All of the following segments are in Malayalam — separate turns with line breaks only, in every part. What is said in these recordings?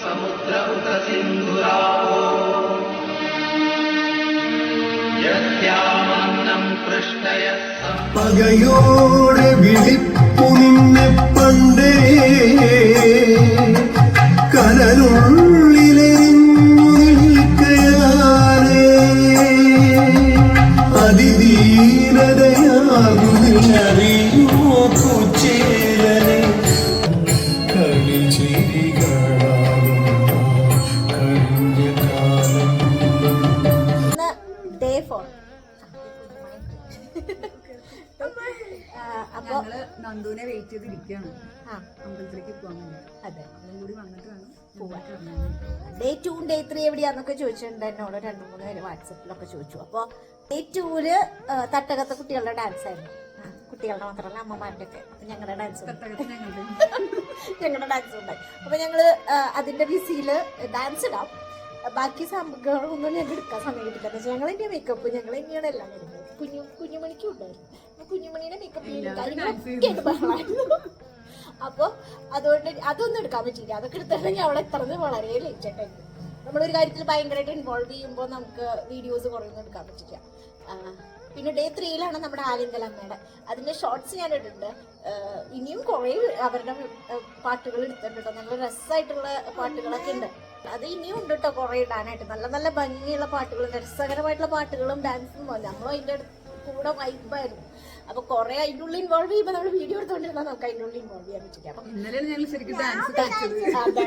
समुद्रौतसिन्धुरावो यस्यामन्नं पृष्ठयः सम्
പകയോടെ വിളിപ്പു നിന്നെ പണ്ടേ കനലുള്ളിലെരിഞ്ഞു
നന്ദുവിനെ വെയിറ്റ് ചെയ്തിരിക്കുകയാണ്. അമ്പലത്തിലേക്ക് പോകാൻ വേണ്ടി
അതെ.
അതും കൂടി വന്നിട്ട് വേണം.
ഡേ ടു ഡേ ത്രീ എവിടെയാന്നൊക്കെ ചോദിച്ചിട്ടുണ്ട് എന്നോട്. രണ്ട് മൂന്ന് പേര് വാട്സപ്പിലൊക്കെ ചോദിച്ചു. അപ്പോൾ ഡേ ടൂൽ തട്ടകത്തെ കുട്ടികളുടെ ഡാൻസ് ആയിരുന്നു. കുട്ടികളുടെ മാത്രമല്ല അമ്മമാരുടെ ഒക്കെ അപ്പൊ ഞങ്ങളുടെ ഡാൻസ്
തട്ടകത്ത് ഞങ്ങളുടെ.
ഞങ്ങളുടെ ഡാൻസ് ഉണ്ടായി അപ്പൊ ഞങ്ങൾ അതിന്റെ ബിസിയിൽ ഡാൻസ് ഇടാം. ബാക്കി സംഭവങ്ങളൊന്നും ഞങ്ങൾ എടുക്കാൻ സമയം കിട്ടില്ല പക്ഷേ ഞങ്ങൾ എന്റെ മേക്കപ്പ് ഞങ്ങൾ തന്നെയാണ് എല്ലാം വരുന്നത് കുഞ്ഞു കുഞ്ഞുമണിക്കും ഉണ്ടായിരുന്നു. കുഞ്ഞുമണിയുടെ മേക്കപ്പ് അപ്പൊ അതുകൊണ്ട് അതൊന്നും എടുക്കാൻ പറ്റില്ല അതൊക്കെ എടുത്തിട്ടുണ്ടെങ്കിൽ അവിടെ എത്തുന്നത് വളരെ ലേറ്റ് ആയിട്ടായിരുന്നു നമ്മളൊരു കാര്യത്തിൽ ഭയങ്കരമായിട്ട് ഇൻവോൾവ് ചെയ്യുമ്പോൾ നമുക്ക് വീഡിയോസ് കുറേയൊന്നും എടുക്കാൻ പറ്റില്ല. പിന്നെ ഡേ ത്രീയിലാണ് നമ്മുടെ ആലിങ്കൽ അമ്മയുടെ. അതിന്റെ ഷോർട്സ് ഞാൻ ഇട്ടിട്ടുണ്ട്. ഇനിയും കുറേ അവരുടെ പാട്ടുകൾ എടുത്തിട്ടുണ്ട് നല്ല രസമായിട്ടുള്ള പാട്ടുകളൊക്കെ ഉണ്ട്. അത് ഇനിയും ഉണ്ട് കേട്ടോ കുറേ ഇടാനായിട്ട്. നല്ല നല്ല ഭംഗിയുള്ള പാട്ടുകളും രസകരമായിട്ടുള്ള പാട്ടുകളും ഡാൻസും നമ്മളും അതിന്റെ അടുത്ത് കൂടെ വൈബായിരുന്നു അപ്പൊ കുറെ അതിന്റെ ഉള്ളിൽ ഇൻവോൾവ് ചെയ്യുമ്പോൾ നമ്മൾ വീഡിയോ എടുത്തോണ്ടിരുന്നാൽ നമുക്ക് അതിന്റെ ഉള്ളിൽ ഇൻവോൾവ് ചെയ്യാൻ പറ്റില്ല. അപ്പൊ
അവർക്ക് ഞങ്ങൾ ശരിക്കും ഡാൻസ് കളിച്ചത്
അതെ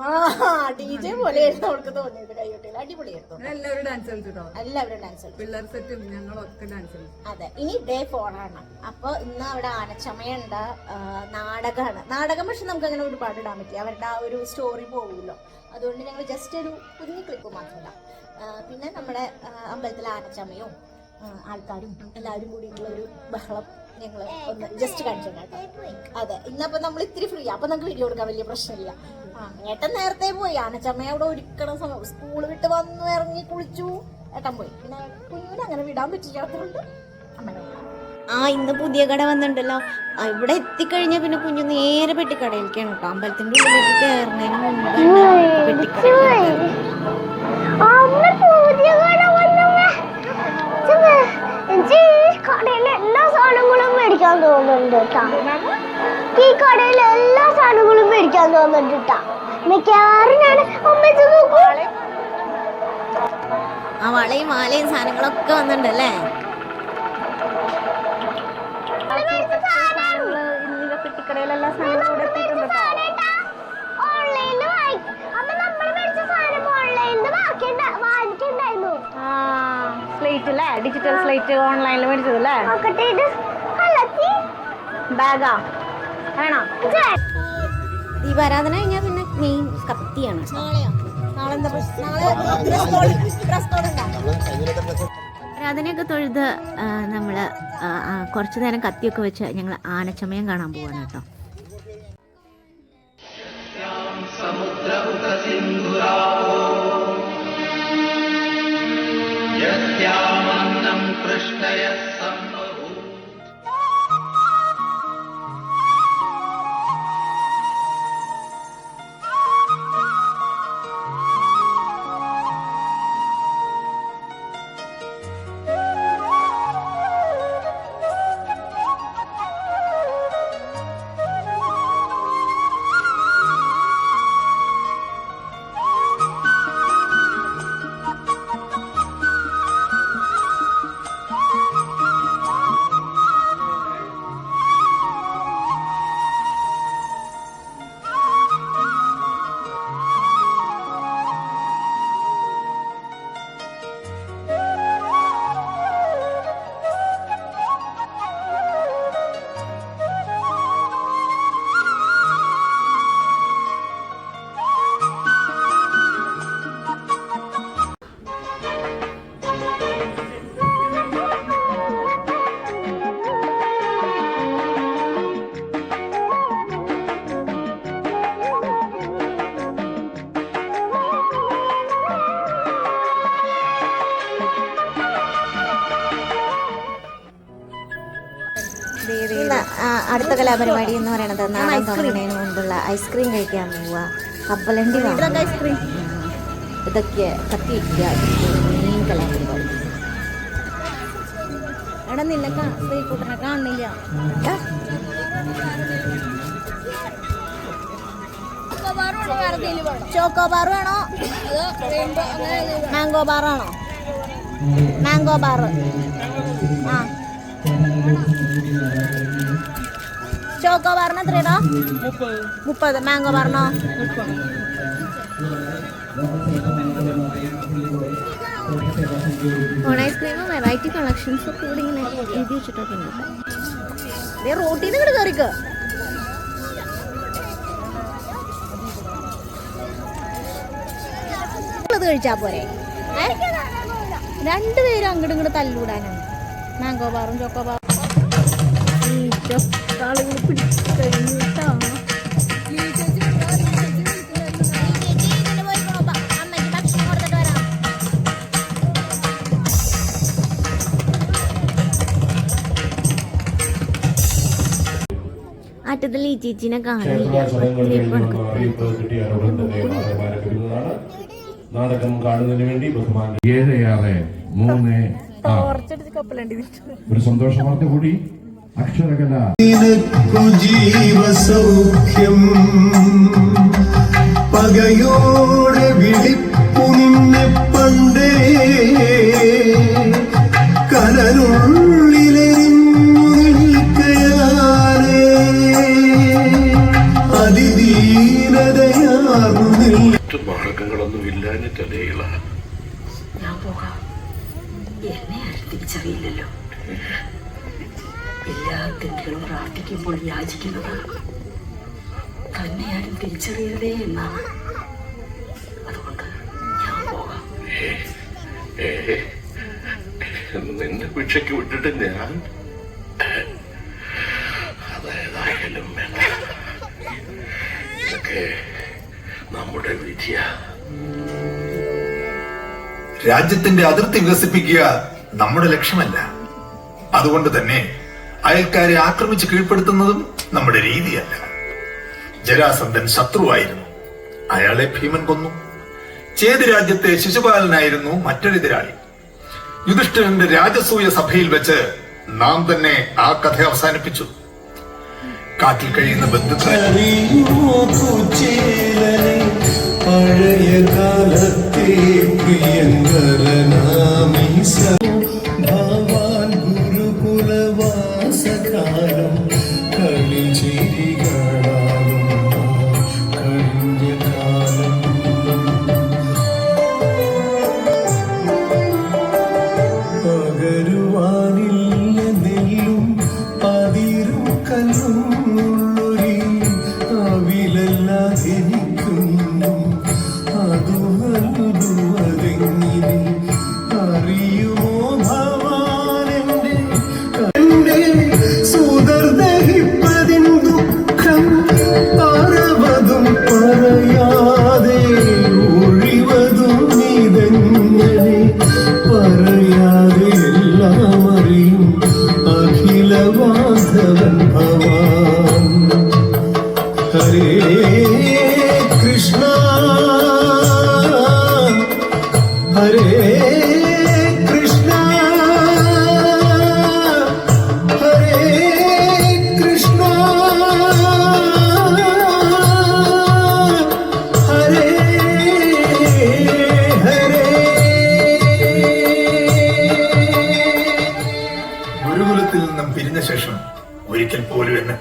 ആ ഡി ജെ പോലെയായിരുന്നു അവൾക്ക് തോന്നിയത്. കൈകൊട്ടിയിൽ അടിപൊളിയായിരുന്നു.
എല്ലാവരും ഡാൻസ് കളിച്ചിട്ടോ?
എല്ലാവരും ഡാൻസ്
പിള്ളേർ സെറ്റും ഞങ്ങളൊക്കെ ഡാൻസ് കളിച്ചു.
അതെ ഇനി ഡേ ഫോർ ആണ്. അപ്പൊ ഇന്ന് അവിടെ ആനച്ചമയുണ്ട് നാടകമാണ് നാടകം പക്ഷെ നമുക്ക് അങ്ങനെ ഒരുപാട് ഇടാൻ പറ്റില്ല. അവരുടെ ആ ഒരു സ്റ്റോറി പോകുമല്ലോ അതുകൊണ്ട് ഞങ്ങൾ ജസ്റ്റ് ഒരു കുഞ്ഞു ക്ലിപ്പ് മാത്രം ഇടാം. പിന്നെ നമ്മുടെ അമ്പലത്തിലെ ആനച്ചമയും ആൾക്കാരും എല്ലാവരും കൂടിയിട്ടുള്ള ഒരു ബഹളം ഞങ്ങൾ ഒന്ന് ജസ്റ്റ് കാണിച്ചു അതെ ഇന്നപ്പോ നമ്മൾ ഇത്തിരി ഫ്രീ അപ്പൊ നമുക്ക് വീഡിയോ കൊടുക്കാൻ വലിയ പ്രശ്നമില്ല. ഏട്ടൻ നേരത്തെ പോയി. ആനച്ചമ്മ അവിടെ ഒരുക്കണ. സമയം സ്കൂൾ വിട്ട് വന്നു ഇറങ്ങി കുളിച്ചു. ഏട്ടൻ പോയി. പിന്നെ കുഞ്ഞിനെ അങ്ങനെ വിടാൻ പറ്റില്ലാത്തതുകൊണ്ട് അമ്മയുടെ
ആ ഇന്ന് പുതിയ കട വന്നിട്ടുണ്ടല്ലോ. ഇവിടെ എത്തിക്കഴിഞ്ഞ പിന്നെ കുഞ്ഞു നേരെ പെട്ടിക്കടയിലേക്കാണ് കേട്ടോ. അമ്പലത്തിന്റെ ഉള്ളിലേക്ക് കയറുന്നതിന് മുമ്പ് പെട്ടിക്കടയിൽ
മേടിക്കാൻ തോന്നുന്നുണ്ട് കേട്ടാ ഈ കടയിലെ എല്ലാ സാധനങ്ങളും മേടിക്കാൻ തോന്നുന്നുണ്ട് കേട്ടാ മിക്കവാറും ഞാൻ അമ്മച്ച് നോക്കൂ.
ആ വളയും മാലയും സാധനങ്ങളൊക്കെ
സാധനങ്ങളും കൂടെ എത്തിയിട്ടുണ്ട് സ്ലേറ്റ് അല്ലേ ഡിജിറ്റൽ സ്ലേറ്റ് ഓൺലൈനിൽ മേടിച്ചത് അല്ലേ
നോക്കട്ടെ ഇത്. കള്ളത്തി
ബാഗാ വേണോ
ദീപാരാധന കഴിഞ്ഞാൽ പിന്നെ മെയിൻ കത്തിയാണ്
നാളെയോ നാളെ എന്താ പ്രശ്നം നാളെ ഡ്രസ് കോഡ് ഡ്രസ് കോഡ് ഉണ്ടോ
ആരാധനയൊക്കെ തൊഴുത് നമ്മൾ കുറച്ചു നേരം കത്തിയൊക്കെ വെച്ച് ഞങ്ങൾ ആനച്ചമയം കാണാൻ പോവാണ് കേട്ടോ
समुद्रौतसिन्धुरावो
അടുത്ത കലാപരിപാടി എന്ന് പറയുന്നത് നാളെ തുടങ്ങുന്നതിന് മുൻപുള്ള ഐസ്ക്രീം കഴിക്കാൻ പോവുക. കപ്പലണ്ടി.
ഐസ്ക്രീം
ഇതൊക്കെ കത്തി വയ്ക്കുക മെയിൻ കലാപരിപാടി
എടാ നിന്നെ ശ്രീകുട്ടനെ കാണുന്നില്ല.
ട്ടാ.
ചോക്കോ ബാർ വേണോ? മാംഗോ ബാർ ആണോ? മാംഗോ ബാർ ആ. ചോക്കോ പറഞ്ഞ എത്രയാടാ? മുപ്പത്. മാംഗോ
പറഞ്ഞോ? ഐസ്ക്രീമും വെറൈറ്റി കളക്ഷൻസ് ഇവിടെ ഇങ്ങനെ എഴുതി വെച്ചിട്ടൊക്കെ ഉണ്ട്.
റോട്ടിൽ നിന്ന് കയറിക്കോ കഴിച്ചാ പോരെ? രണ്ടുപേരും അങ്ങോട്ടും ഇങ്ങോട്ട് തല്ലൂടാനാണ്. Mango ബാറും choco ബാറും.
അറ്റത്തിൽ ഈ ചേച്ചിനെ കാണില്ല
നാടകം കാണുന്നതിന് വേണ്ടി ബഹുമാനം ഏഴ് ആറ് മൂന്ന് ആ. ഒരു സന്തോഷ വാർത്ത കൂടി അക്ഷരകല.
ജീവസൗഖ്യം പകയോടെ വിളിപ്പു നിന്നെ പണ്ടേ. കനലുള്ളിലെരിഞ്ഞു നിൽക്കയാലേ. അതിദീനതയാർന്നു
മാർഗങ്ങളൊന്നും ഇല്ലാഞ്ഞിട്ടല്ലേ
ഞാൻ പോകാം. എന്നെ ആരും തിരിച്ചറിയില്ലല്ലോ എല്ലാ തെറ്റുകളും പ്രാർത്ഥിക്കുമ്പോൾ യാചിക്കുന്നത്. തന്നെ ആരും തിരിച്ചറിയരുതേ എന്നാണ് അതുകൊണ്ട് ഞാൻ പോകാം.
നിന്റെ ഭിക്ഷയ്ക്ക് വിട്ടിട്ട് ഞാൻ അതേതായാലും വേണ്ട. ഇതൊക്കെ നമ്മുടെ വിധിയാ
രാജ്യത്തിന്റെ അതിർത്തി വികസിപ്പിക്കുക നമ്മുടെ ലക്ഷ്യമല്ല. അതുകൊണ്ട് തന്നെ അയൽക്കാരെ ആക്രമിച്ച് കീഴ്പ്പെടുത്തുന്നതും നമ്മുടെ രീതിയല്ല. ജരാസന്ധൻ ശത്രുവായിരുന്നു. അയാളെ ഭീമൻ കൊന്നു. ചേത് രാജ്യത്തെ ശിശുപാലനായിരുന്നു മറ്റൊരെതിരാളി. യുധിഷ്ഠിരന്റെ രാജസൂയ സഭയിൽ വെച്ച് നാം തന്നെ ആ കഥ അവസാനിപ്പിച്ചു. കാട്ടിൽ കഴിയുന്ന
കുചേലനെ പഴയ കാലത്തെ പ്രിയങ്കരനാമീസ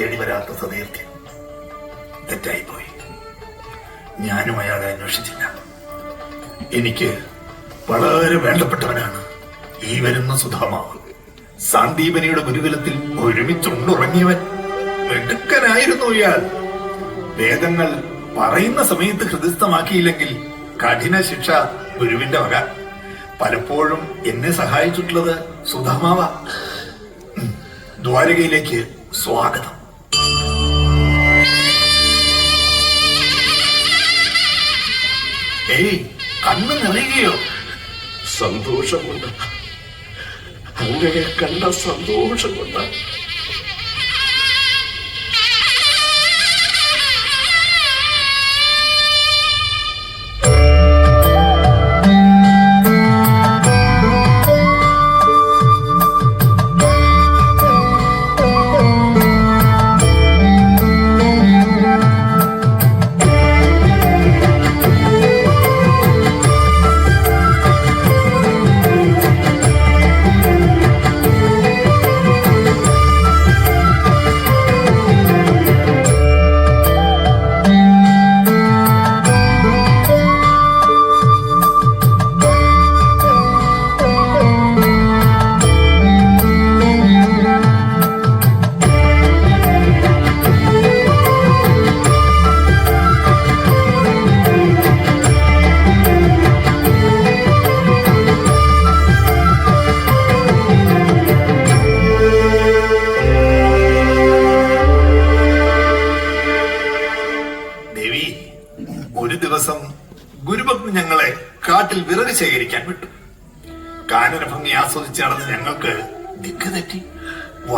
തേടി വരാത്ത സതീർത്ഥ്യം തെറ്റായിപ്പോയി. ഞാനും അയാളെ അന്വേഷിച്ചില്ല. എനിക്ക് വളരെ വേണ്ടപ്പെട്ടവനാണ് ഈ വരുന്ന സുധാമാവ് സാന്ദീപനിയുടെ ഗുരുകുലത്തിൽ ഒരുമിച്ചുണ്ടുറങ്ങിയവൻ വെടുക്കനായിരുന്നു ഇയാൾ. വേദങ്ങൾ പറയുന്ന സമയത്ത് ഹൃദയസ്ഥമാക്കിയില്ലെങ്കിൽ കഠിന ശിക്ഷ ഗുരുവിന്റെ വക. പലപ്പോഴും എന്നെ സഹായിച്ചിട്ടുള്ളത് സുധാമാവ. ദ്വാരകയിലേക്ക് സ്വാഗതം. ഏയ് കണ്ണു നിറയുകയോ?
സന്തോഷം കൊണ്ട് അങ്ങനെ കണ്ട സന്തോഷം കൊണ്ട്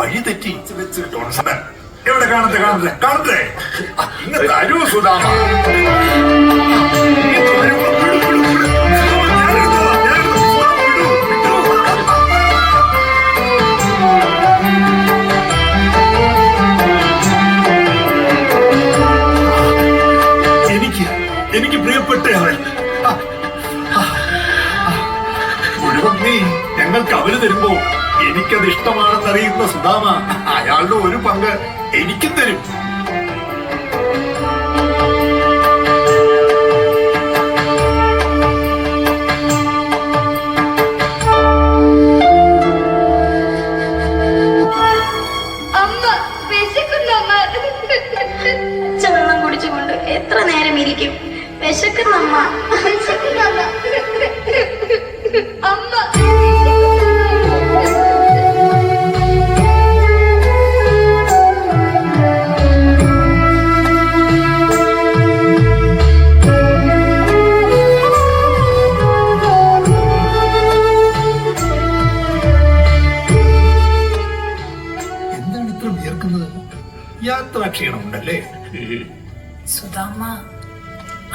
വഴി തെറ്റി എവിടെ കാണത്തെ കാണത്തെ ആ, ഇങ്ങ് തരൂ സുധാമ. എനിക്ക് എനിക്ക് ഞങ്ങൾക്ക് അവർ തരുമ്പോ എനിക്കത് ഇഷ്ടമാണെന്നറിയുന്ന സുധാമ അയാളുടെ ഒരു പങ്ക് എനിക്കും തരും. യാത്രാക്ഷീണം ഉണ്ടല്ലേ?
സുധാമ്മ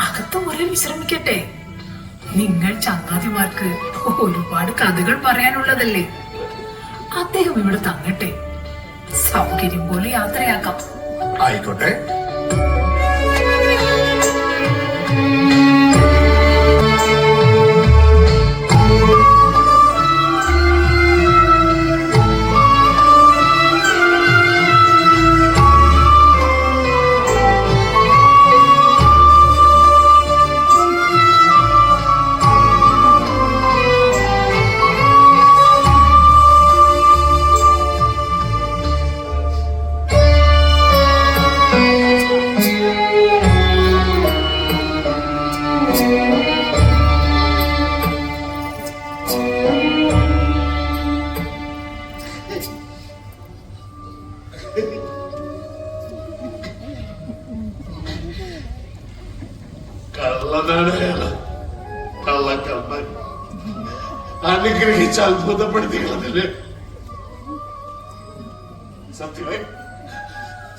അകത്ത് മുറിയിൽ വിശ്രമിക്കട്ടെ. നിങ്ങൾ ചങ്ങാതിമാർക്ക് ഒരുപാട് കഥകൾ പറയാനുള്ളതല്ലേ? അദ്ദേഹം ഇവിടെ തങ്ങട്ടെ. സൗകര്യം പോലെ യാത്രയാക്കാം.
ആയിക്കോട്ടെ.
കള്ളനാണ് അയാള് കള്ളക്കമ്മൻ അനുഗ്രഹിച്ച് അത്ഭുതപ്പെടുത്തി കളഞ്ഞില്ലേ സത്യമായി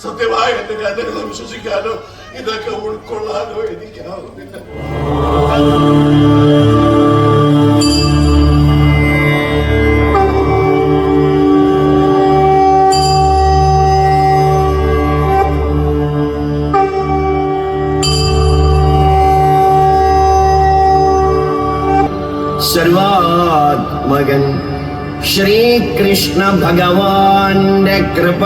സത്യമായി എന്റെ കഥകളെ വിശ്വസിക്കാനോ ഇതൊക്കെ ഉൾക്കൊള്ളാനോ എനിക്കാവുന്നില്ല
സർവാത്മകൻ ശ്രീകൃഷ്ണ ഭഗവാന്റെ കൃപ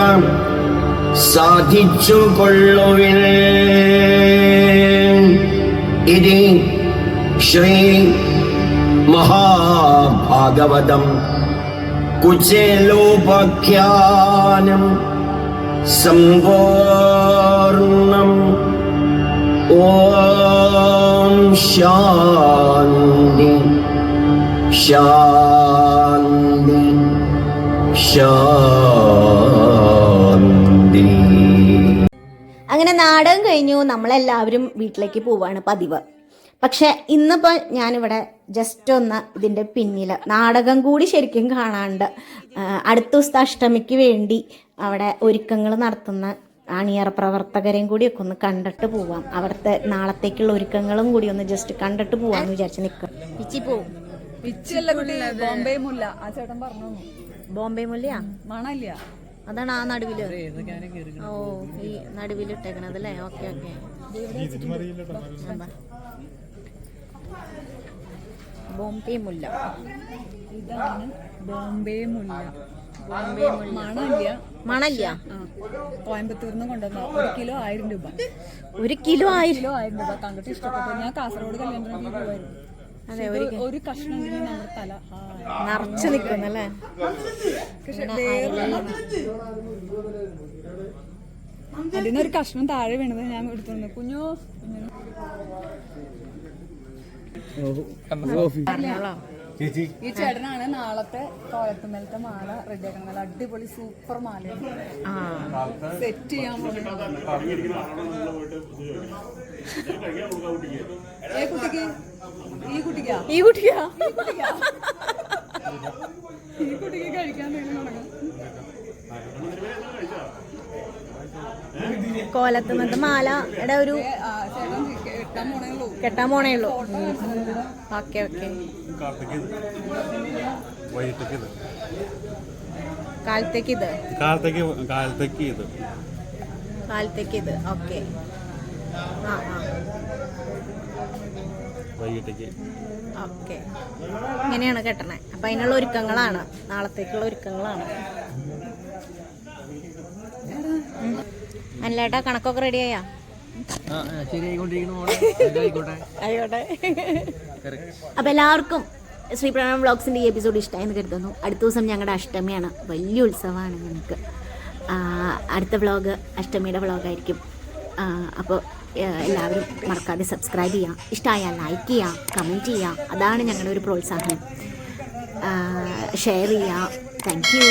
സാധിച്ചു കൊള്ളുവിൻ. ഇതി ശ്രീ മഹാഭാഗവതം കുചേലോപാഖ്യാനം സമ്പൂർണം ഓം ശാന്തി. ശാന്തി ശാന്തി.
അങ്ങനെ നാടകം കഴിഞ്ഞു. നമ്മളെല്ലാവരും വീട്ടിലേക്ക് പോവാണ് പതിവ്. പക്ഷെ ഇന്നിപ്പോൾ ഞാനിവിടെ ജസ്റ്റ് ഒന്ന് ഇതിന്റെ പിന്നിൽ നാടകം കൂടി ശരിക്കും കാണാണ്ട് അടുത്ത ദിവസത്തെ അഷ്ടമിക്ക് വേണ്ടി അവിടെ ഒരുക്കങ്ങൾ നടത്തുന്ന അണിയറ പ്രവർത്തകരെയും കൂടിയൊക്കെ ഒന്ന് കണ്ടിട്ട് പോവാം. അവിടുത്തെ നാളത്തേക്കുള്ള ഒരുക്കങ്ങളും കൂടി ഒന്ന് ജസ്റ്റ് കണ്ടിട്ട് പോവാന്ന് വിചാരിച്ച് നിൽക്കും പിച്ചി പോവും.
ബോംബെ മുല്ല ആ ചേട്ടൻ പറഞ്ഞു
ബോംബെ മുല്ലയാ
മണല്ല
അതാണ് ആ നടുവിൽ. ഓ ഈ നടുവിൽ ഇട്ടേക്കണത് അല്ലേ? Okay okay. ബോംബെ മുല്ല.
ഇതാണ് ബോംബെ മുല്ല.
ബോംബെ മുല്ല.
മണല്ല
മണല്ല
കോയമ്പത്തൂർ നിന്ന് കൊണ്ടുവന്ന ഒരു കിലോ ആയിരം രൂപ.
ഒരു കിലോ ആയിരം
കിലോ ആയിരം രൂപ. കണ്ടിട്ട് ഇഷ്ടപ്പെട്ടു. ഞാൻ കാസർഗോഡ് കല്യാണത്തിന് പോവായിരുന്നു.
അതെ ഒരു
കഷ്ണം തല.
നിറച്ച് നിൽക്കുന്നല്ലേ
പക്ഷെ വേറെ അതിന് ഒരു കഷ്ണം താഴെ വീണത് ഞാൻ എടുത്തു കുഞ്ഞോ കുഞ്ഞിനോ. ഈ ചേട്ടനാണ് നാളത്തെ കോലത്തുമേലത്തെ മാല റെഡിയാക്കണം നല്ല അടിപൊളി സൂപ്പർ മാല സെറ്റ് ചെയ്യാൻ ഏ കുട്ടിക്ക്? ഈ കുട്ടിക്കാ?
ഈ കുട്ടിയാ
ഈ കുട്ടിക്ക്? കഴിക്കാൻ വേണ്ടി
മാല മാലയുടെ ഒരു
കെട്ടാൻ ആ, പോണേ ഉള്ളൂ.
കെട്ടാൻ പോണേ ഉള്ളൂ. Okay okay. കാലത്തേക്ക് ഇത്?
കാലത്തേക്ക് കാലത്തേക്ക് ഇത്.
കാലത്തേക്ക് ഇത് ഓക്കെ. ആ ആ.
വൈകിട്ടേക്ക്.
ഓക്കെ. ഇങ്ങനെയാണ് കെട്ടണേ. അപ്പൊ അതിനുള്ള ഒരുക്കങ്ങളാണ്. നാളത്തേക്കുള്ള ഒരുക്കങ്ങളാണ്. അല്ലേട്ടാ കണക്കൊക്കെ റെഡിയായാ ആയിക്കോട്ടെ. അപ്പൊ എല്ലാവർക്കും ശ്രീ പ്രണവ് വ്ളോഗ്സിന്റെ ഈ എപ്പിസോഡ് ഇഷ്ടമായെന്ന് കരുതുന്നു. അടുത്ത ദിവസം ഞങ്ങളുടെ അഷ്ടമിയാണ്. വലിയ ഉത്സവമാണ് ഞങ്ങൾക്ക് അടുത്ത വ്ളോഗ് അഷ്ടമിയുടെ വ്ളോഗായിരിക്കും. അപ്പോൾ എല്ലാവരും മറക്കാതെ സബ്സ്ക്രൈബ് ചെയ്യുക ഇഷ്ടമായാൽ ലൈക്ക് ചെയ്യുക കമന്റ് ചെയ്യുക അതാണ് ഞങ്ങളുടെ ഒരു പ്രോത്സാഹനം. ഷെയർ ചെയ്യുക താങ്ക് യു